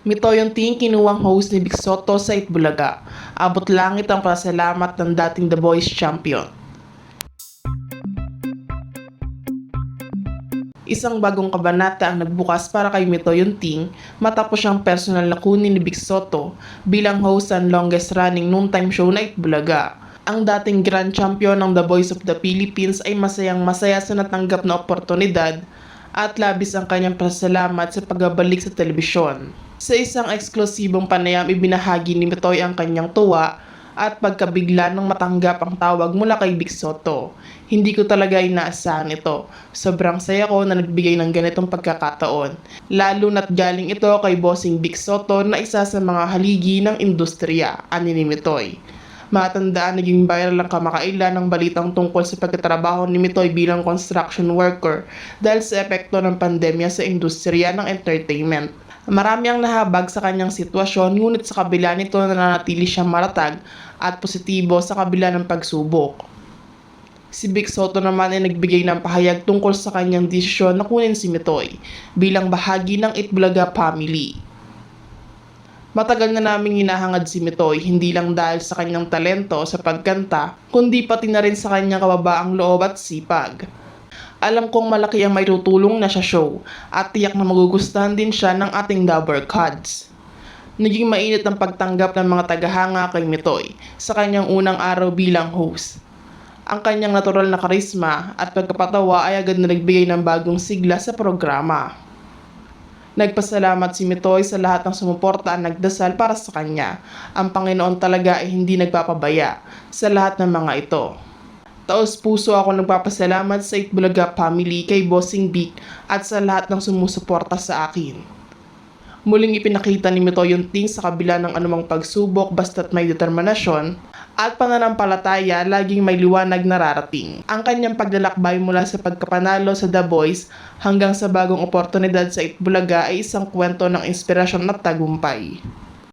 Mitoyong Ting kinuwang host ni Vic Soto sa Itbulaga. Abot langit ang pasalamat ng dating The Boys champion. Isang bagong kabanata ang nagbukas para kay Mitoyong Ting matapos siyang personal na kunin ni Vic Soto bilang host ng longest running noontime show na Itbulaga. Ang dating grand champion ng The Voice of the Philippines ay masayang masaya sa natanggap na oportunidad at labis ang kanyang pasalamat sa pagbabalik sa telebisyon. Sa isang eksklusibong panayam, ibinahagi ni Mitoy ang kanyang tuwa at pagkabigla nang matanggap ang tawag mula kay Vic Soto. Hindi ko talaga inaasahan ito. Sobrang saya ko na nagbigay ng ganitong pagkakataon. Lalo na't galing ito kay bossing Vic Soto na isa sa mga haligi ng industriya, ani ni Mitoy. Matandaan naging viral ang kamakailan ng balitang tungkol sa pagtatrabaho ni Mitoy bilang construction worker dahil sa epekto ng pandemya sa industriya ng entertainment. Marami ang nahabag sa kanyang sitwasyon ngunit sa kabila nito nananatili siyang maratag at positibo sa kabila ng pagsubok. Si Vic Soto naman ay nagbigay ng pahayag tungkol sa kanyang desisyon na kunin si Mitoy bilang bahagi ng Itbulaga family. Matagal na naming hinahangad si Mitoy hindi lang dahil sa kanyang talento sa pagkanta, kundi pati na rin sa kanyang kababaang loob at sipag. Alam kong malaki ang may tutulong na sa show at tiyak na magugustuhan din siya ng ating Dabber Cards. Naging mainit ang pagtanggap ng mga tagahanga kay Mitoy sa kanyang unang araw bilang host. Ang kanyang natural na karisma at pagkapatawa ay agad na nagbigay ng bagong sigla sa programa. Nagpasalamat si Mitoy sa lahat ng sumuporta at nagdasal para sa kanya. Ang Panginoon talaga ay hindi nagpapabaya sa lahat ng mga ito. Taos puso ako nagpapasalamat sa Itbulaga family kay Bossing Vic at sa lahat ng sumusuporta sa akin. Muling ipinakita ni Mitoy yung ting sa kabila ng anumang pagsubok basta't may determinasyon at pananampalataya laging may liwanag nararating. Ang kanyang paglalakbay mula sa pagkapanalo sa The Voice hanggang sa bagong oportunidad sa Itbulaga ay isang kwento ng inspirasyon at tagumpay.